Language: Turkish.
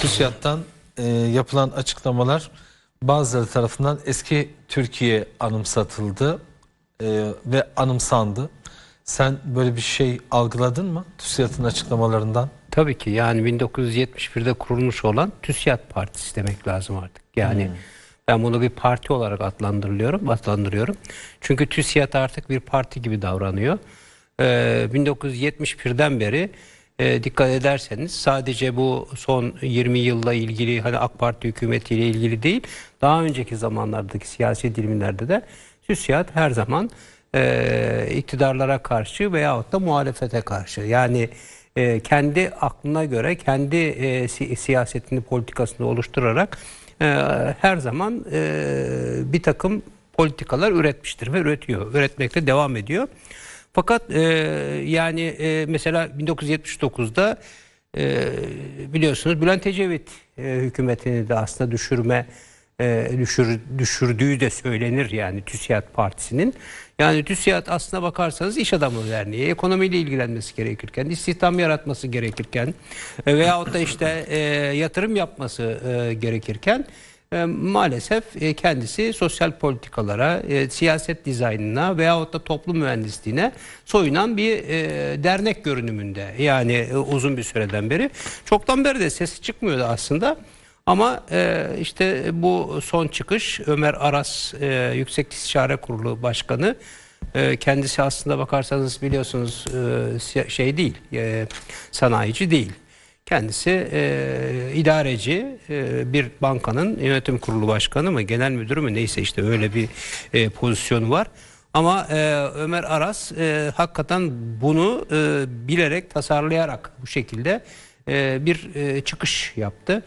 TÜSİAD'dan e, yapılan açıklamalar bazıları tarafından eski Türkiye anımsatıldı e, ve anımsandı. Sen böyle bir şey algıladın mı TÜSİAD'ın açıklamalarından? Tabii ki yani 1971'de kurulmuş olan TÜSİAD Partisi demek lazım artık. Yani ben bunu bir parti olarak adlandırıyorum, adlandırıyorum. Çünkü TÜSİAD artık bir parti gibi davranıyor. Ee, 1971'den beri e, dikkat ederseniz sadece bu son 20 yılla ilgili hani AK Parti hükümetiyle ilgili değil, daha önceki zamanlardaki siyasi dilimlerde de TÜSİAD her zaman e, iktidarlara karşı veyahut da muhalefete karşı yani e, kendi aklına göre kendi e, si- siyasetini politikasını oluşturarak e, her zaman e, bir takım politikalar üretmiştir ve üretiyor. Üretmekte devam ediyor. Fakat e, yani e, mesela 1979'da e, biliyorsunuz Bülent Ecevit e, hükümetini de aslında düşürme e, düşür, düşürdüğü de söylenir yani TÜSİAD Partisi'nin. Yani TÜSİAD aslına bakarsanız iş adamı derneği, ekonomiyle ilgilenmesi gerekirken, istihdam yaratması gerekirken e, veyahut da işte e, yatırım yapması e, gerekirken e, maalesef e, kendisi sosyal politikalara, e, siyaset dizaynına veyahut da toplum mühendisliğine soyunan bir e, dernek görünümünde. Yani e, uzun bir süreden beri. Çoktan beri de sesi çıkmıyordu aslında. Ama e, işte bu son çıkış Ömer Aras e, Yüksek İstişare Kurulu Başkanı e, kendisi aslında bakarsanız biliyorsunuz e, şey değil e, sanayici değil. Kendisi e, idareci e, bir bankanın yönetim kurulu başkanı mı genel müdürü mü neyse işte öyle bir e, pozisyonu var. Ama e, Ömer Aras e, hakikaten bunu e, bilerek tasarlayarak bu şekilde e, bir e, çıkış yaptı.